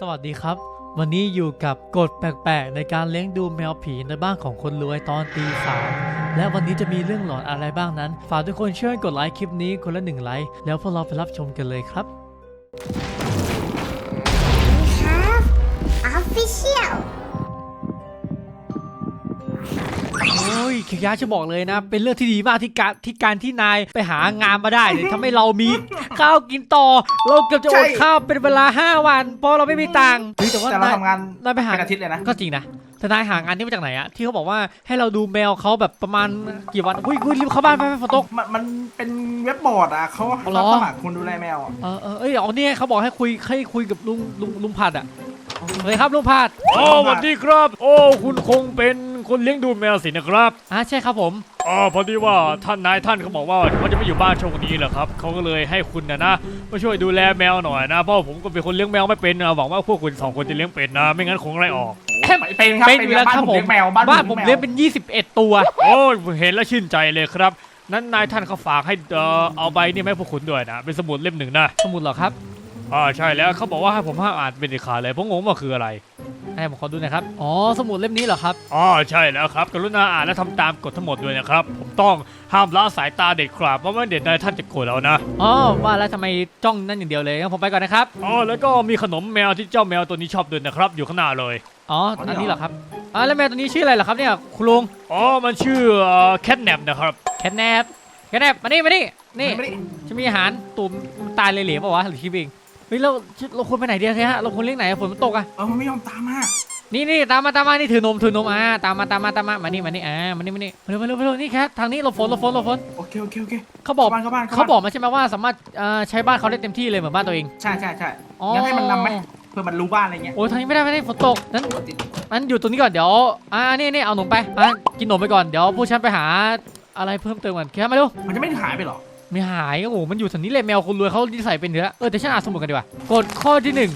สวัสดีครับ วันนี้อยู่กับกฎแปลกๆ ในการเลี้ยงดูแมวผีในบ้านของคนรวยตอนตีสามและวันนี้จะมีเรื่องหลอนอะไรบ้างนั้น ฝากทุกคนช่วยกดไลค์คลิปนี้คนละหนึ่งไลค์แล้วพวกเราไปรับชมกันเลยครับ อ้ยเคียร์จะบอกเลยนะ เป็นเรื่องที่ดีมากที่การที่การที่นายไปหางานมาได้เนี่ยทำให้เรามีข้าวกินต่อ เราเกือบจะอดใช่ข้าวเป็นเวลา 5 วัน เพราะเราไม่มีตังค์เฮ้ยแต่ว่าแต่เรานายทำงานนายไปหาเป็นอาทิตย์เลยนะ ก็จริงนะแต่นายหางานนี้มาจากไหนอะที่เขาบอกว่าให้เราดูแมวเขาแบบประมาณกี่วันอุ้ยอุ้ยรีบเข้าบ้านไปไปฝนตก มันมันเป็นเว็บบอร์ดอะเขาอ๋อเหรอ รับสมัครคนดูแลแมวอะเออเออเอ้ยเอาเนี่ยเขาบอกให้คุยให้คุยกับลุงลุงลุงผัดอะเลยครับลุงผัดโอ้สวัสดีครับ โอ้คุณคงเป็น คนเลี้ยงดูแมวสินะครับอะใช่ครับผมอ๋อพอดีว่าท่านนายท่านเขาบอกว่าเขาจะไม่อยู่บ้านช่วงนี้แหละครับเขาก็เลยให้คุณนะนะมาช่วยดูแลแมวหน่อยนะเพราะผมก็เป็นคนเลี้ยงแมวไม่เป็นนะหวังว่าพวกคุณสองคนจะเลี้ยงเป็นนะ ไม่งั้นคงไล่ออกเป็นครับเป็นอยู่แล้วบ้านครับผมผมเลี้ยงแมวบ้านบ้านผมแวเลี้ยงเป็น 21 ตัว โอ้ยเห็นแล้วชื่นใจเลยครับ นั้นนายท่านเขาฝากให้เอ่อเอาใบนี่มาให้พวกคุณด้วยนะเป็นสมุดเล่มหนึ่งนะสมุดเหรอครับ อ่าใช่แล้วเขาบอกว่าให้ผมห้ามอ่านเป็นเด็ดขาดเลยผมงงว่าคืออะไรให้ผมขอดูหน่อยครับ อ๋อ สมุดเล่มนี้เหรอครับ อ๋อ ใช่แล้วครับ กรุณาอ่านและทำตามกฎทั้งหมดด้วยนะครับ ผมต้องห้ามละสายตาเด็ดขาดเพราะว่าเด็ดนายท่านจะโกรธเรานะ อ๋อ ว่าแล้วทำไมจ้องนั่นอย่างเดียวเลยงั้นผมไปก่อนนะครับ อ๋อ แล้วก็มีขนมแมวที่เจ้าแมวตัวนี้ชอบด้วยนะครับ อยู่ข้างหน้าเลย อ๋อ อันนี้เหรอครับอ่าแล้วแมวตัวนี้ชื่ออะไรเหรอครับเนี่ยคุณลุง อ๋อ มันชื่อแคทแนปนะครับ แคทแนปแคทแนปมานี่มานี่ นี่ไม่ได้จะมีอาหารตุ่มตายเลยเหลวเปล่าวะหรือคิดเอง เฮ้ยเราเราควรไปไหนดีฮะเราควรเลี้ยงไหนอะฝนมันตกอะเออมันไม่ยอมตามมานี่นี่ตามมาตามมานี่ถือนมถือนมอ่าตามมาตามมาตามมามานี่มานี่อ่ามานี่มานี่มาเร็วมาเร็วมาเร็วนี่แคททางนี้เราฝนเราฝนเราฝนโอเคโอเคโอเคเขาบอกเข้าบ้านเข้าบ้านเข้าเขาบ้านบอกมาใช่ไหมว่าสามารถเอ่อใช้บ้านเขาได้เต็มที่เลยเหมือนบ้านตัวเองใช่ใช่ใช่อ๋องั้นให้มันนำไหมเพื่อมันรู้บ้านอะไรเงี้ยโอ้ยทางนี้ไม่ได้ไม่ได้ฝนตกนั้นนั้นอยู่ตรงนี้ก่อนเดี๋ยวอ่านี่นี่เอาหนมไปอะกินหนมไปก่อนเดี๋ยวผู้ฉันไปหาอะไรเพิ่มเติมก่อนแคทมาเร็วมันจะไม่หายไปหรอ ไม่หายโอ้โหมันอยู่แถวนี้เลยแมวคนรวยเขานิสัยเป็นเนื้อเออแต่ฉันอ่านสมุดกันดีกว่ากฎข้อที่หนึ่ง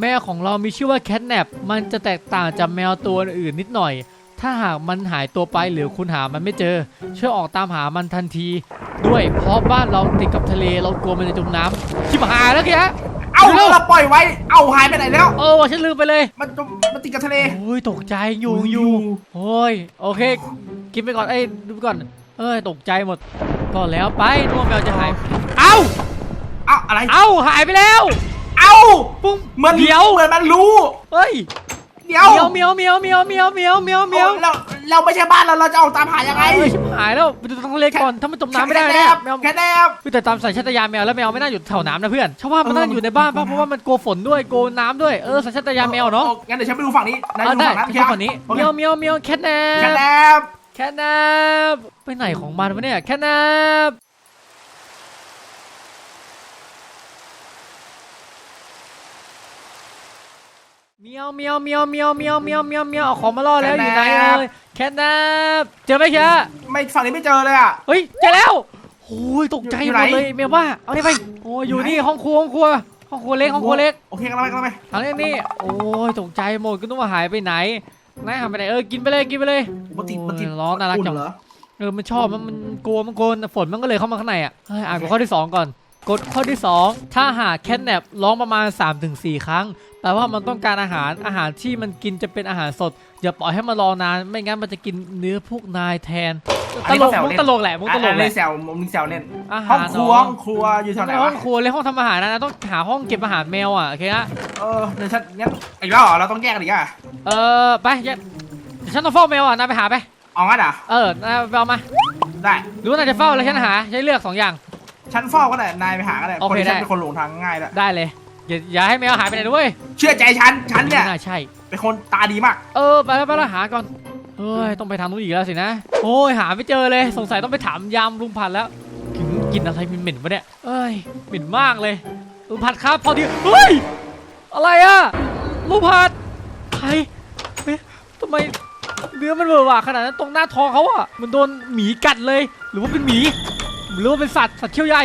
แมวของเรามีชื่อว่าแคทแนปมันจะแตกต่างจากแมวตัวอื่นนิดหน่อย ถ้าหากมันหายตัวไปหรือคุณหามันไม่เจอ ช่วยออกตามหามันทันที ด้วยเพราะบ้านเราติดกับทะเลเรากลัวมันจะจมน้ำชิบหายแล้วแกเอ้าเร็วเราปล่อยไว้ เอ้าหายไปไหนแล้ว เออว่ะฉันลืมไปเลย มันจมมันติดกับทะเลโอ้ยตกใจอยู่อยู่โอ้ยโอเค กินไปก่อนเอ้ยดูไปก่อน เอ้ยตกใจหมด ก็แล้วไปนัวแมวจะหายเอ้าเอ้าอะไรเอ้าหายไปแล้วเอ้าปุ้งเหมือนเดียวเหมือนมันรู้เฮ้ยเดียวเมียวเมียวเมียวเมียวเมียวเมียวเมียวเมียวเราเราไม่ใช่บ้านเราเราจะออกตามหายยังไงหายแล้วดูต้องเล็กก่อนถ้ามันจมน้ำไม่ได้แน่แมวแค่แนบแต่ตามสัญชาตญาณแมวแล้วแมวไม่น่าอยู่แถวน้ำนะเพื่อนชาวบ้านมันน่าอยู่ในบ้านเพราะว่ามันโกฝนด้วยโกน้ำด้วยเออสัญชาตญาณแมวเนาะงั้นเดี๋ยวฉันไปดูฝั่งนี้นายดูฝั่งนั้นเมียวเมียวเมียวแค่แนบแค่แนบแคทแนบ ไปไหนของมันวะเนี่ยแคทแนปเมียวเมียวเมียวเมียวเมียวเมียวเมียวเมียวเอาของมาล่อแล้วอยู่ไหนเอ่ยแคทแนปเจอไหมแคทไม่ฝั่งนี้ไม่เจอเลยอะเฮ้ยเจอแล้วโอ้ยตกใจอยู่หมดไหนเลยเมียว่าเอานี่ไปโอ้ยอยู่นี่ห้องครัวห้องครัวห้องครัวเล็กห้องครัวเล็กโอเคกันแล้วไปกันแล้วไปทางนี้นี่โอ้ยตกใจหมดก็นึกว่าหายไปไหนนายหายไปไหนเออกินไปเลยกินไปเลยมันติดมันติดโอ้ยร้องน่ารักจังอุ่เหรอ เออมันชอบมันมันกลัวมันกลัวฝนมันก็เลยเข้ามาข้างในอะเฮ้ยอ่านกฎข้อที่ 2 ก่อนกฎข้อที่ 2 ถ้าหากแคทแนปร้องประมาณ 3-4 ครั้งแปลว่ามันต้องการอาหารอาหารที่มันกินจะเป็นอาหารสด อย่าปล่อยให้มันรอนาน ไม่งั้นมันจะกินเนื้อพวกนายแทนตลกมุกตลกแหละมุกตลกแหอะละเล่นแซวมึงแซวเล่นอาห้หาองรครัวเนาะห้องครัวอยู่แถวไหนห้อวะงครัวเลยห้องทำอาหารนะต้องหาห้องเก็บอาหารแมวอะโอเคนะเออเดี๋ยวฉันงั้นอีกแล้วเหรอเราต้องแยกกันอีกอะเออไปเดี๋ยวเดี๋ยวฉันต้องเฝ้าแมวอะนายไปหาไป เอางั้นอะเออนายไปเอามา ได้หรือว่านายจะเฝ้าแล้วฉันหาใช้เลือกสองอย่าง ฉันเฝ้าก็ได้นายไปหาก็ได้โอเคคนที่ฉันได้ เป็นคนหลงทางง่ายด้วยได้เลย อย่าอย่าให้แมวหายไปไหนด้วยเชื่อใจฉันฉันเนี่ยไม่น่าใช่ เป็นคนตาดีมาก เออไปแล้วไปแล้วหาก่อนเฮ้ยต้องไปทางนู้นอีกแล้วสินะโอ้ยหาไม่เจอเลยสงสัยต้องไปถามยามลุงพันธุ์แล้วถึงกินอะไรเหม็นๆวะเนี่ยเอ้ยเหม็นมากเลยลุงพันธุ์ครับพอดีเฮ้ยอะไรอะลุงพันธุ์ใครเอ๊ะทำไม เนื้อมันเบอร์ว่ะขนาดนั้นตรงหน้าท้องเขาอะมันโดนหมีกัดเลย หรือว่าเป็นหมีหรือว่าเป็นสัตว์สัตว์เขี้ยวใหญ่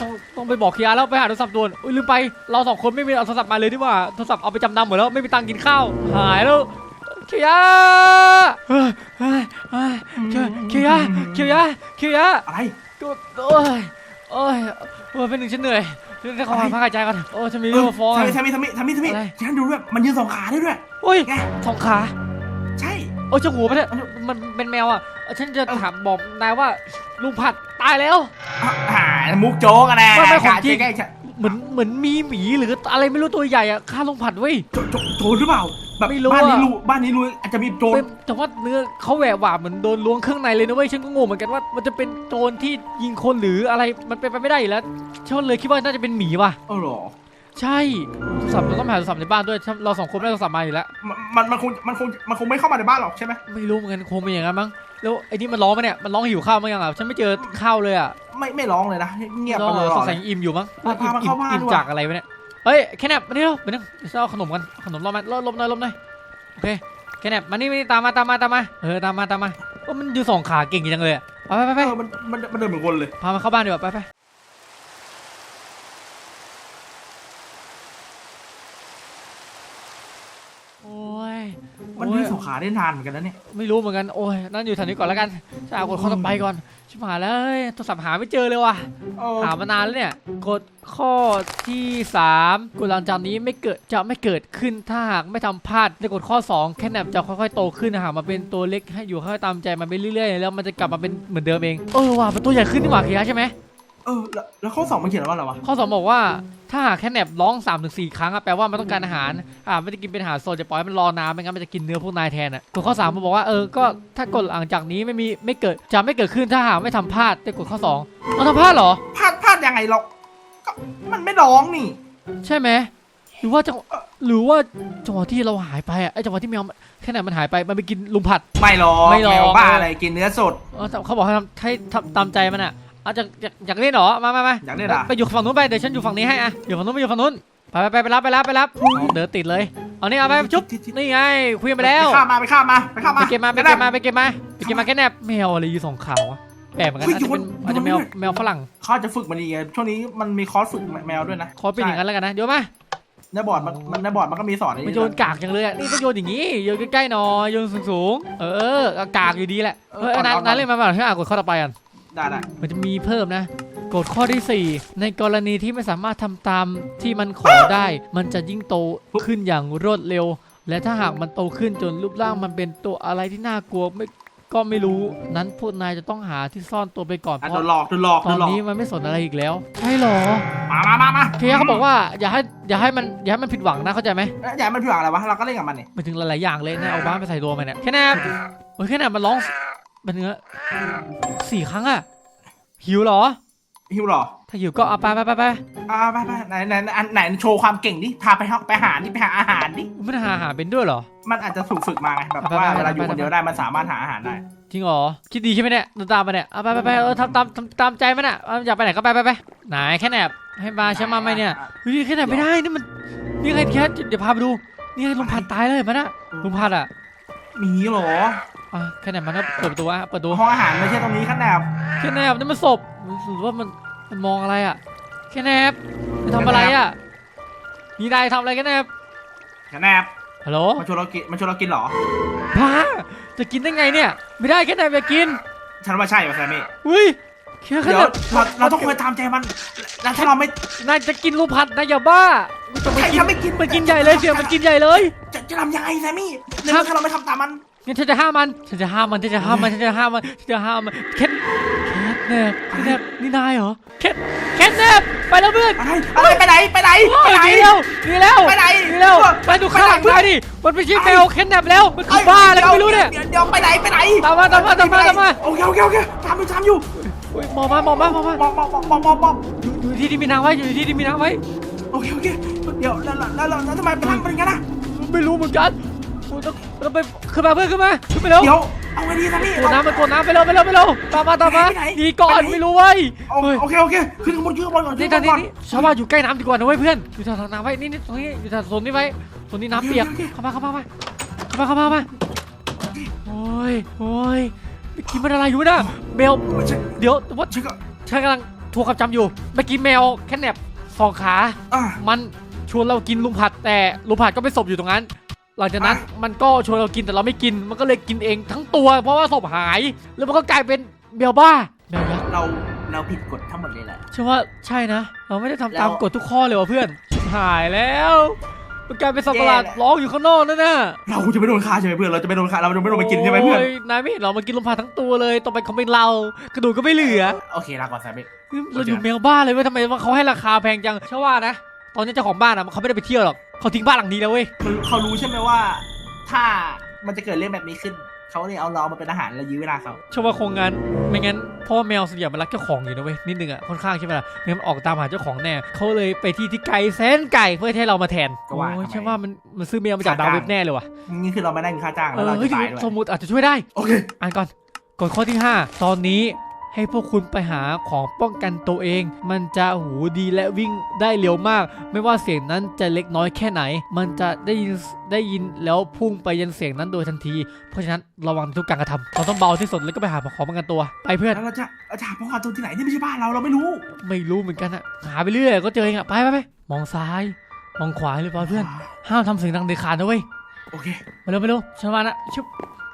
ต้องต้องไปบอกเคียร์แล้วไปหาโทรศัพท์ด่วนอุ้ยลืมไปเราสองคนไม่มีเอาโทรศัพท์มาเลยดีกว่าโทรศัพท์เอาไปจำนำหมดแล้วไม่มีตังค์กินข้าวหายแล้วเคียร์เฮ้ยเฮ้ยเฮ้ยเคียร์เคียร์เคียร์เคียร์อะไรก็โอ้ยโอ้ยโอ้ยเป็นหนึ่งฉันเหนื่อยเรื่องขอพักหายใจก่อนโอ้ฉันมีเรื่องมาฟ้องทำอะไมทำไมทำไมทำไมทำไมอะไรฉันดูด้วยมันยืนสองขาได้ด้วยโอ้ยไงสองขาใช่ โอ้ยเจ้าหัวไปเนี่ยมันเป็นแมวอะเออฉันจะถามบอกนายว่าลุงผัดตายแล้ว อ่ามุกโจ๊กอะนะไม่ไม่ของจริงใกล้ๆฉันเหมือนเหมือนมีหมีหรืออะไรไม่รู้ตัวใหญ่อะฆ่าลุงผัดเว้ย โจโจโจรหรือเปล่า แบบไม่รู้บ้านนี้อะ รู้บ้านนี้รู้อาจจะมีโจรเป็นแต่ว่าเนื้อเขาแหวกหวาเหมือนโดนล้วงเครื่องในเลยนะเว้ยฉันก็งงเหมือนกันว่า มันจะเป็นโจรที่ยิงคนหรืออะไรมันเป็นไปไม่ได้อยู่แล้วฉันเลยคิดว่าน่าจะเป็นหมีว่ะ เออเหรอ ใช่โทรศัพท์เราต้องหาโทรศัพท์ในบ้านด้วยฉันเราสองคนไม่ได้โทรศัพท์มาอยู่แล้วมันมันมันคงมันคงมันคงไม่เข้ามาในบ้านหรอกใช่ไหมไม่รู้เหมือนกันคงเป็นอย่างนั้นมั้งแล้วไอ้นี่มันร้องมาเนี่ยมันร้องหิวข้าวมั้งยังอะฉันไม่เจอข้าวเลยอะไม่ไม่ร้องเลยนะเงียบร้องไปเหรเลยอหรสองสัยอิ่มอยู่มั้งพาอิ่มพาอิ่เข้ามบ้านอิ่มด้วยจากอะไรวะเนี่ยเฮ้ยแค่แนบมานี่เร็วมานี่จะเอาขนมกันขนมรอมาลลมหน่อยลมหน่อยโอเคแค่แนบมานี่มานี่ตามมาตามมาตามมาเออตามมาตามมาโอ้มันอยู่สองขาเก่งจังเลยอะไปไปไปเออมันมันมันเดินเหมือนคนเลยพามาเข้าบ้านดีกว่าไปไปโอ้ย มัน โอ้ ยื ย นสอง ขาได้นานเหมือนกันนะเนี่ยไม่รู้เหมือนกันโอ้ยนั่นอยู่แถวนี้ก่อนแล้วกันจะเอากดข้อต่อไปก่อนชิบหายแล้วเฮ้ยโทรศัพท์หาไม่เจอเลยว่ะเออหามานานแล้วเนี่ยกดข้อที่3กฎหลังจากนี้ไม่เกิดจะไม่เกิดขึ้นถ้าหากไม่ทำพลาดในกฎข้อ 2 แค่แนบจะค่อยๆโตขึ้นหากมาเป็นตัวเล็กให้อยู่ค่อยๆตามใจมันไปเรื่อยๆ แล้วมันจะกลับมาเป็นเหมือนเดิมเองเออว่ะมันตัวใหญ่ขึ้นนี่หว่าเคียใช่ไหม เออแล้วแล้วข้อสองมันเขียนว่าอะไรวะข้อ2บอกว่าถ้าหากแค่แนบร้อง3-4ถึงครั้งอะแปลว่ามันต้องการอาหารอ่าไม่ได้กินเป็นอาหารสดจะปล่อยให้มันรอนานไม่งั้นมันจะกินเนื้อพวกนายแทนอะกฎข้อ3มันบอกว่าเออก็ถ้ากฎหลังจากนี้ไม่มีไม่เกิดจะไม่เกิดขึ้นถ้าหากไม่ทำพลาดในกฎข้อ2เราทำพลาดเหรอ พลาดพลาดยังไงเราก็มันไม่ร้องนี่ ใช่ไหมหรือว่าจังหรือว่าจังหวะที่เราหายไปอะไอ้จังหวะที่แมวมันแค่ไหนมันหายไปมันไปกินลุมผัด ไม่ร้องไม่ร้อง แมวบ้าอะไรกินเนื้อสดเออแต่เขาบอกให้ทำให้ทำตามใจมันอะ อาจจะอยากอยากเล่นเหรอมามามาอยากเล่นเหรอไปอยู่ฝั่งนู้นไปเดี๋ยวฉันอยู่ฝั่งนี้ให้อะอยู่ฝั่งนู้นไปอยู่ฝั่งนู้นไปไปไปไปรับไปรับไปรับเดินติดเลยเอานี่เอาไปชุบนี่ไงคุยกันไปแล้วไปข้ามมาไปข้ามมาไปข้ามไปมาเก็บมาไปเก็บมาไปเก็บมาไปเก็บมาแค่แนบแมวอะไรอยู่สองขาวอะแปลกเหมือนกันอาจจะเป็นอาจจะแมวแมวฝรั่งเขาจะฝึกมันดีไงช่วงนี้มันมีคอร์สฝึกแมวด้วยนะขอเป็นอย่างนั้นแล้วกันนะโยนมาในบอร์ดมันมันในบอร์ดมันก็มีสอนมันโยนกากจังเลยอะนี่ต้องโยนอย่างงี้โยนใกล้ๆหน่อยโยนสูงๆเออเอากากอยู่ดีแหละเออนั้นนั้นเล่นมาบ้างให้อ่านกดข้อต่อไปกัน ได้ได้มันจะมีเพิ่มนะกฎข้อที่ 4 ในกรณีที่ไม่สามารถทำตามที่มันขอได้ มันจะยิ่งโตขึ้นอย่างรวดเร็ว และถ้าหากมันโตขึ้นจนรูปร่างมันเป็นตัวอะไรที่น่ากลัวไม่ก็ไม่รู้นั้นพวกนายจะต้องหาที่ซ่อนตัวไปก่อนอะเพโดราะนหลอกโดนหลอกตโดอนนหลอกนี้มันไม่สนอะไรอีกแล้วใช่เหรอมามามามาเคียเขาบอกว่าอย่าให้อย่าให้มันอย่าให้มันผิดหวังนะเข้าใจไหมเอ๊ะอย่าให้มันผิดหวังอะไรวะเราก็เล่นกับมันนี่ไปถึงหลายๆอย่างเลยนะเอาบ้านไปใส่ตัวมันเนี่ยแค่แนบโอ้ยแค่แนบมันร้อง มันเนื้อสี่ครั้งอะหิวเหรอ หิวเหรอ ถ้าหิวก็เอาไปไปไปไปอ่าไปไปไหนไหนไหนอันไหนโชว์ความเก่งดิพาไปห้องไปหาดิไปหาอาหารดิมันหาอาหารเป็นด้วยเหรอ มันอาจจะถูกฝึกมาไงแบบไปว่าไปไปเวลาอยู่ไปคนเดียวได้มันสามารถหาอาหารได้จริงเหรอคิดดีใช่ไหมเนี่ยเดินตามมาเนี่ยเอาไปไปไปเออทำตามทำตามใจมันอะเอาอยากไปไหนก็ไปไปไปไหนแค่แนบให้มาใช่มาไหมเนี่ยเฮ้ยแค่แนบไม่ได้นี่มันนี่ไงแค่เดี๋ยวพาไปดูนี่ไงลุงพัดตายเลยมันอะลุงพัดอะมีเหรอ อะแค่แนบมันก็เปิดประตูอะเปิดประตูห้องอาหารไม่ใช่ตรงนี้ขนาดแค่แนบนี่มันศพรู้สึกว่ามันมันมองอะไรอะแค่แนบมันทำอะไรอะนี่นายทำอะไรแค่แนบขนาดฮัลโหลมันชวนเรากินมันชวนเรากินเหรอพ้าจะกินได้ไงเนี่ย ไม่ได้แค่แนบอย่ากินฉันว่าใช่ป่ะแซมมี่อุ้ยแค่แค่เดี๋ยแนวบเราเราต้องคอยตามใจมันแล้วถ้าเราไม่นายจะกินลูกผัดนายอย่าบ้าจะไม่ใครกินจะไม่กินมันกินใหญ่เลยเสียมันกินใหญ่เลยจะจะทำยังไงแซมมี่ในครัเมื่อบถ้าเราไม่ทำตามมัน งั้นฉันจะห้ามมัน ฉันจะห้ามมัน ฉันจะห้ามมัน ฉันจะห้ามมัน ฉันจะห้ามมันแคทแคทแนบแคทแนบนี่นายเหรอแคทแคทแนบไปแล้วเพื่อนอะไรอะไรไปไหนไปไหนโอ้ไปยไหนหนีแล้วหนีแล้วไปไหนหนีแล้วเออไปดูข้างหลังไปไหนนายดิมันไม่ใช่แมวแคทแนบแล้วมันคือบ้าอะไรก็ไม่รู้เนี่ยดี๋วเดี๋ยวไปไหนไปไหนตามมาตามมาตามมาตามมาโอเคโอเคโอเคตามอยู่ตามอยู่โอ้ยมองมามองมามองมามองมองมองมองมองมองอยู่อยู่ที่ที่มีน้ำไว้อยู่ที่ที่มีน้ำไว้โอเคโอเคเดี๋ยวแล้วแล้วแล้วแล้วทำไมไปทำเป็นอย่างนั้นอะไม่รู้เหมือนกัน โอ้ยต้องต้องไปขึ้นมาเพื่อนขึ้นมาขึ้นไปแล้วเดี๋ยวเอาไงดีแซมมี่ตัวน้ำมันตัวน้ำไปเร็วไปเร็วไปเร็วตามมาตามมาไปไหนหนีก่อนไปไหนไม่รู้เว้ยเอาเฮ้ยโอเคโอเคขึ้นข้างบนขึ้นข้างบนก่อนขึ้นี่นตอข้านงบนี้นก่อนนี่ชาวบ้านอยู่ใกล้น้ำดีกว่านะเว้ยเพื่อนอยู่แถวๆน้ำไว้นี่นี่ตรงนี้อยู่แถวโซนนี้ไว้โซนนี้น้ำเปียกโอเคโอเค เข้ามาเข้ามาเข้ามาเข้ามาเข้ามาเข้ามาโอ้ยโอ้ยเมื่อกี้มันอะไรอยู่นะแมวไม่ใช่เดี๋ยวว่าฉันก็ฉันกำลังทวงคำจำอยู่เมื่อกี้แมวแค่แนบสองขา อะมันชวนเรากินลุงผัดแต่ลุงผัดก็ไปศพอยู่ตรงนั้น หลังจากนั้นอะมันก็ชวนเรากินแต่เราไม่กิน มันก็เลยกินเองทั้งตัว เพราะว่าศพหาย แล้วมันก็กลายเป็นแมวบ้าแมวยักษ์เราเราผิดกฎทั้งหมดเลยแหละฉันว่าใช่นะ เราไม่ได้ทำตามแล้วกฎทุกข้อเลยว่ะเพื่อนหายแล้วมันกลายเป็นสัตว์ประหลาดแย่แล้วร้องอยู่ข้างนอกนั่นน่ะเราจะไม่โดนฆ่าใช่ไหมเพื่อน เราจะไม่โดนฆ่า เราจะไม่โดนไปกินใช่ไหมเพื่อนโยนายไม่เห็นเรามากินลมพาทั้งตัวเลยต่อไปเขาเป็นเรา กระดูกก็ไม่เหลือ โอเคลาก่อนแซมบี้เฮ้ยเราอยู่แมวบ้านเลยเว้ยทำไมว่าเขาให้ราคาแพงจังเชื่อว่านะ ตอนนี้เจ้าของบ้านอะเขาไม่ได้ไปเที่ยวหรอกเขาทิ้งบ้านหลังนี้แล้วเว้ยมันเขารู้ใช่ไหมว่า ถ้ามันจะเกิดเรื่องแบบนี้ขึ้น เขาเลยเอาเรามาเป็นอาหารแล้วยื้อเวลาเขาเชื่อว่าคงงั้นไม่งั้นเพราะว่าแมวส่วนใหญ่มันรักเจ้าของอยู่นะเว้ยนิดนึงอะค่อนข้างใช่ไหมล่ะไม่งั้นมันออกตามหาเจ้าของแน่เขาเลยไปที่ที่ไกลแสนไกลเพื่อให้เรามาแทนก็ว่าโอ้ยทำไม ใช่ว่ามันมันซื้อแมวมาจากดาวเว็บแน่เลยว่ะนี่คือเราไม่ได้เงินค่าจ้างเอแล้วอเราเฮ้จะยตายด้วยสมุดอาจจะช่วยได้ โอเค อ่านก่อนกฎข้อที่ 5 ตอนนี้ ให้พวกคุณไปหาของป้องกันตัวเอง มันจะหูดีและวิ่งได้เร็วมาก ไม่ว่าเสียงนั้นจะเล็กน้อยแค่ไหน มันจะได้ยินได้ยินแล้วพุ่งไปยันเสียงนั้นโดยทันที เพราะฉะนั้นระวังในทุกการกระทำเราต้องเบาที่สุดแล้วก็ไปหาของป้องกันตัว ไปเพื่อนแล้วเราจะเราจะหาป้องกันตัวที่ไหนนี่ไม่ใช่บ้านเราเราไม่รู้ ไม่รู้เหมือนกันอะหาไปเรื่อยก็เจอเองอะไปไปไปมองซ้ายมองขวาเลยเปล่าเพื่อน ห้ามทำเสียงดังเด็ดขาดนะเว้ยโอเคมาเร็วมาเร็วฉันมานะชุบ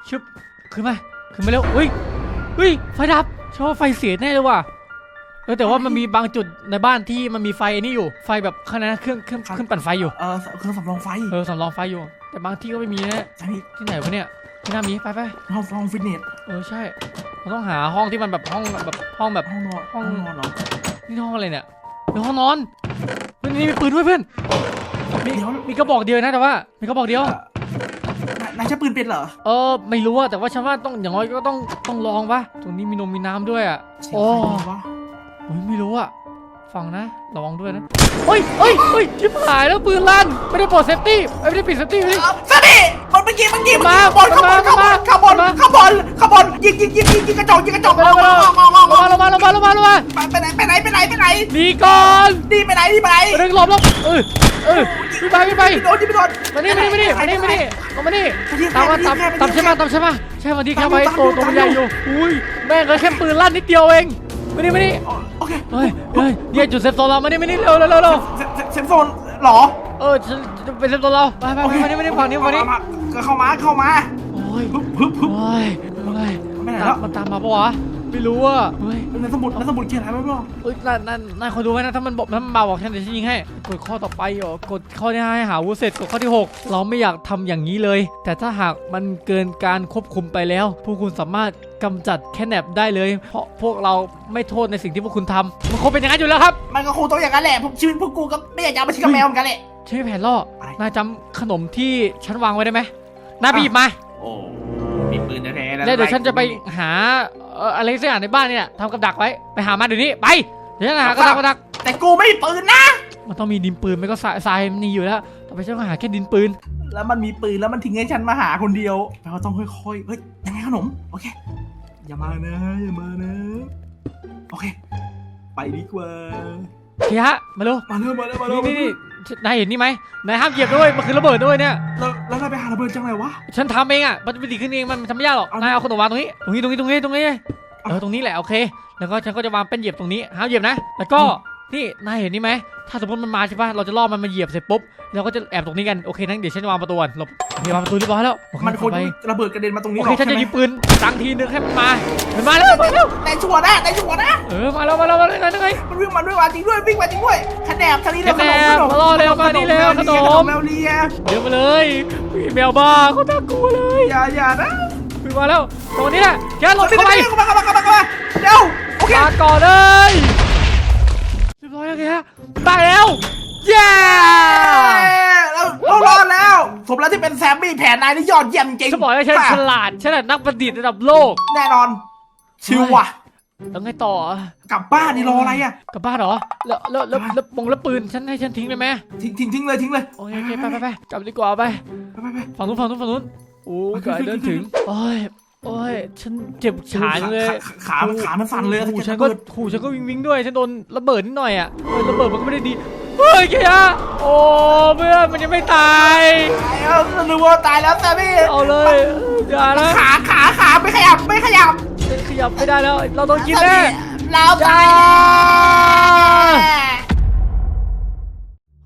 ชุบขึ้นมาขึ้นมาเร็วอุ้ยอุ้ยไฟดับ ฉันว่าไฟเสียแน่เลยว่ะเออแต่ว่ามันมีบางจุดในบ้านที่มันมีไฟไอ้นี่อยู่ ไฟแบบข้างในนะเครื่องเครื่องเครื่องปั่นไฟอยู่ เออเครื่องสำรองไฟเออสำรองไฟอยู่ แต่บางที่ก็ไม่มีนะใช่พี่ที่ไหนวะเนี่ยที่น่ามีไปไปห้องห้องฟิตเนสเออใช่เราต้องหาห้องที่มันแบบห้องแบบห้องแบบห้องนอนห้องห้องนอนเหรอนี่ห้องอะไรเนี่ยเดี๋ยวห้องนอนเฮ้ยนี่มีปืนด้วยเพื่อนมีเดี๋ยวมีกระบอกเดียวนะแต่ว่ามีกระบอกเดียวเอ่อ นายนายใช้ปืนเป็นเหรอ เออ ไม่รู้อะแต่ว่าฉันว่าต้องอย่างน้อยก็ต้องต้องลองปะตรงนี้มีนมมีน้ำด้วยอะเสียงโอ้ใครดีวะโอ้ยไม่รู้อะฟังนะระวังด้วยนะเฮ้ยเฮ้ยเฮ้ยชิบหายแล้วปืนลั่นไม่ได้ปลดเซฟตี้ไม่ได้ปิดเซฟตี้ไม่ได้เอาซะดิมันเมื่อกี้เมื่อกี้มาข้างบนข้างบนมาข้างบนมาข้างบนข้างบนข้างบนยิงยิงยิงยิงยิงกระจกยิงกระจกไปแล้วไปแล้วมองมองมองลงมาลงมาลงมาลงมาลงมาไปไหนไปไหนไปไหนไปไหนหนีก่อนนี่ไปไหนนี่ไปไหนเร่งหลบหลบเออ เออพี่ไปพี่ไปโดนยิงไปโดนมานี่มานี่มานี่มานี่มานี่ลงมานี่ตามมาตามตามใช่ไหมตามใช่ไหมใช่มาดีแค่ไปตัวตัวมันใหญ่อยู่อุ้ยแม่งเลยแค่ปืนลั่นนิดเดียวเองมานี่มานี่โอเคเฮ้ยเฮ้ยเนี่ยจุดเซฟโซนเรามานี่มานี่เร็วเร็วเร็วเร็วเซฟเซฟเซฟโซนเหรอเออฉันจะเป็นเซฟโซนเราไปไปไปมานี่มานี่ฝั่งนี้ฝั่งนี้มาก็เข้ามาเข้ามาโอ้ยฮึบฮึบฮึบโอ้ยโอ้ยไม่ไหนตาแล้มวมันตามมาปะวะ ไม่รู้อะเฮ้ยในสมุดในสมุดเขียนอะไรไว้บ้างเอ้ยนายนายนายคอยดูไว้นะถ้ามันบอกถ้ามันเบาบอกฉันเดี๋ยวฉันยิงให้กดข้อต่อไปเหรอกดข้อที่ห้าให้หาอาวุธเสร็จกดข้อที่หกเราไม่อยากทำอย่างนี้เลย แต่ถ้าหากมันเกินการควบคุมไปแล้วพวกคุณสามารถกำจัดแค่แนบได้เลย เพราะพวกเราไม่โทษในสิ่งที่พวกคุณทำมันคงเป็นอย่างนั้นอยู่แล้วครับ มันก็คงต้องอย่างนั้นแหละพวกชีวิตพวกกูก็ไม่อยากจะเอามาชิงกับแมวเหมือนกันแหละ ใช่แผนล่ออะไร นายจำขนมที่ฉันวางไว้ได้ไหมนายไปหยิบมา โอ้ มีปืนแท้ๆแล้วเดี๋ยวฉันจะไปหาเอ่ออะไรสักอย่างในบ้านเนี่ยทำกับดักไว้ไปหามาเดี๋ยวนี้ไปเดี๋ยวฉันหากระดักกระดัก แต่กูไม่มีปืนนะ มันต้องมีดินปืนไม่ก็ทรายทรายมันมีอยู่แล้วต่อไปฉันก็หาแค่ดินปืนแล้วมันมีปืนแล้วมันทิ้งให้ฉันมาหาคนเดียวเราต้องค่อยๆ เฮ้ยยังไงขนม โอเค อย่ามานะ อย่ามานะ โอเค ไปดีกว่า เฮียะมาเร็วมาเร็วมาเร็วมาเร็นี่วนี่นี่นายเห็นนี่ไหมนายห้ามเหยียบด้วยมันคือระเบิดด้วยเนี่ยแล้วแล้วเราไปหาระเบิดจังไรวะฉันทำเองอะมันจะไปดีขึ้นเองมันทำไม่ยากหรอกเอานายเอาขนมวางตรงนี้ตรงนี้ตรงนี้ตรงนี้ตรงนี้เอาเออตรงนี้แหละโอเค แล้วก็ฉันก็จะวางเป็นเหยียบตรงนี้ห้ามเหยียบนะ แล้วก็ นี่นายเห็นนี่ไหมถ้าสมมติมันมาใช่ป่ะเราจะล่อมันมาเหยียบเสร็จปุ๊บเราก็จะแอบตรงนี้กันโอเคนั้นเดี๋ยวฉันจะวางประตูก่อนหลบโอเควางประตูเรียบร้อยแล้วโอเคมันควรต่อไประเบิดกระเด็นมาตรงนี้โอหรเคอกฉันใช่จะไหมยิงปืนดังทีนึงให้มันมามันมาแล้วมาแล้วนายชัวร์นะนายชัวร์นะเออมาแล้วมาแล้วมาแล้วนั่นไงมันวิ่งมาด้วยมาจริงด้วยวิ่งมาจริงด้วยขนบทางนี้เร็วขนบมาล่อเร็วมานี่เร็วขนมแมวเลียเดี๋ยวมาเลยพี่แมวบ้าเขาน่ากลัวเลยอย่าอย่านะขึ้นมาแล้วตรงนี้แหละแกหลบเข้าไปเข้ามาเข้ามาเข้ามาเข้ามาเร็วโอเคมาก่อนเลย เรียบร้อยแล้วแกตายแล้ว เย้เราเรารอดแล้ว สมแล้วที่เป็นแซมมี่แผนนายนี่ยอดเยี่ยมจริงฉันบอกแล้วฉันฉลาดฉันน่ะนักประดิษฐ์ระดับโลก แน่นอน ชิวว่ะแล้วไงต่ออะกลับบ้านนี่รออะไรอะกลับบ้านเหรอแล้วแล้วแล้วแล้วปงแล้วปืนฉันให้ฉันทิ้งเลยไหมทิ้งทิ้งทิ้งเลยทิ้งเลยโอเคโอเคไปไปไปกลับดีกว่าไปไปไปไปฝั่งนู้นฝั่งนู้นฝั่งนู้นโอ้ไปยกายเดินถึงโอ้ย โอ้ยฉันเจ็บฉาเลยขาขาขาขามันสั่นเลยหูถ้าฉัฉันนก็ก็หูฉันก็วิงวิงด้วยฉันโดนระเบิดนิดหน่อยอะเออระเบิดมันก็ไม่ได้ดีเฮ้ยแกยะโอ้เพื่อนมันยังไม่ตายเออนึกว่าตายแล้วแซมมี่เอาเลยอย่านะขาขาขาไม่ขยับไม่ขยับฉันขยับไม่ได้แล้ว เราต้องกินแน่เราอย่าตายแน่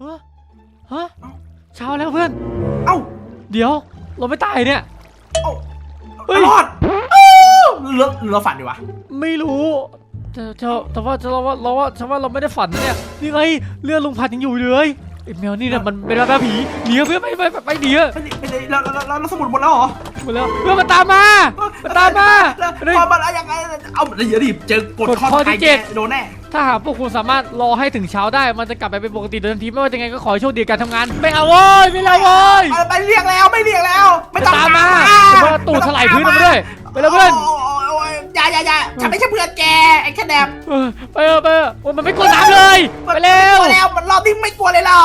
ฮะฮะเช้าแล้วเพื่อน เอ้าเดี๋ยวเราไม่ตายเนี่ย เอ้าเฮ้ย รอดเอ้าเหลือเหลือฝันดีวะ ไม่รู้แต่แต่แต่ว่าแต่เราว่าเราว่าฉันว่าเราไม่ได้ฝันนะเนี่ยนี่ไงเรือลุงพันธุ์ยังอยู่เลยไอ้แมวนี่เนี่ยมันเป็นแมวผีหนีเพื่อนไปไปไปไปหนีอะไปดิไปเลยเราเราเราเราสมุดหมดแล้วเหรอหมดแล้วเพื่อนมันตามมามันตามมาแล้วเฮ้ยพอมันอะไรยังไง เอาเดี๋ยวดิเจอกดกดข้อข้อที่ท้ายเจ็ดแกโดนแน่ ถ้าหากพวกคุณสามารถรอให้ถึงเช้าได้มันจะกลับไปเป็นปกติโดยทันทีไม่ว่าจะไงก็ขอให้โชคดีกับการทำงาน ไม่เอาโว้ยไม่เอาโว้ยเอาไปเรียกแล้วไม่เรียกแล้วายพื้นไปด้วยไปแล้วเพื่อนอยอย่าอย่าอย่าฉันไม่ใช่เพื่อนแกไอ้แค่แดบไปเออไปเออมันไม่กลัวน้ำเลย ไปแล้วไปแล้วมันรอบนี้ไม่กลัวเลยเหรอ